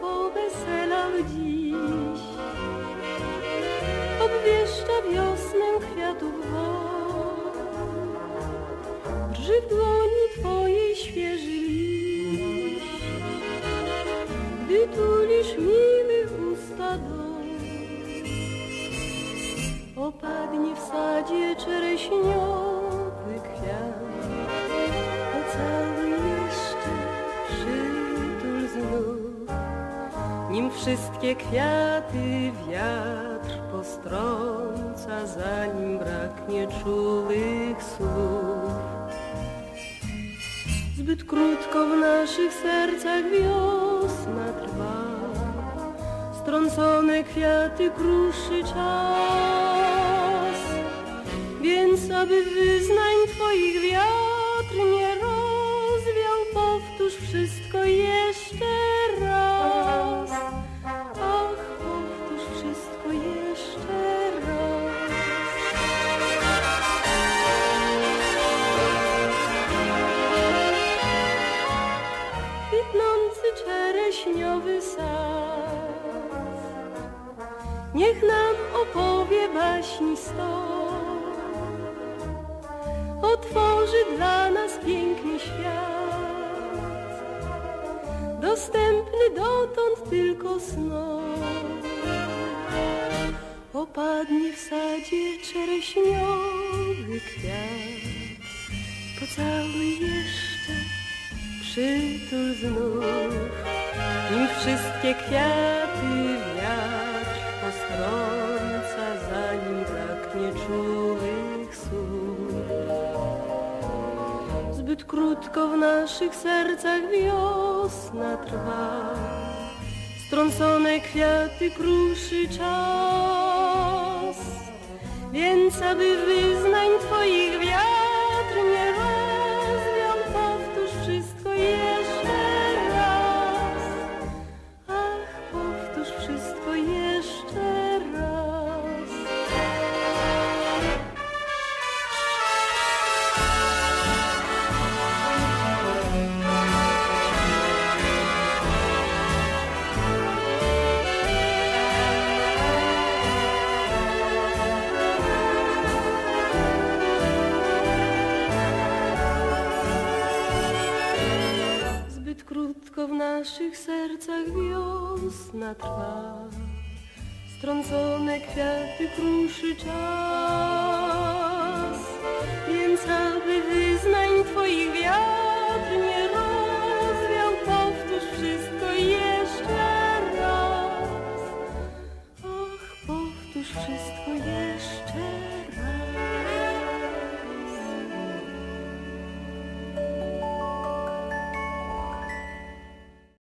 po weselam dziś. Obwieszcza wiosnę kwiatów wam, drży w dłoni twojej świeży liść. Gdy tulisz miły usta dom, opadnie w sadzie czereśnią. Wszystkie kwiaty wiatr postrąca, zanim braknie czułych słów. Zbyt krótko w naszych sercach wiosna trwa, strącone kwiaty kruszy czas. Więc aby wyznań czereśniowy sad. Niech nam opowie baśni sto, otworzy dla nas piękny świat, dostępny dotąd tylko snom. Opadnie w sadzie czereśniowy kwiat, pocałuj jeszcze przytul znów, nim wszystkie kwiaty wiatr postrąca, zanim braknie czułych słów. Zbyt krótko w naszych sercach wiosna trwa, strącone kwiaty kruszy czas, więc aby wyznań naszych sercach wiosna trwa, strącone kwiaty kruszy czas, więc aby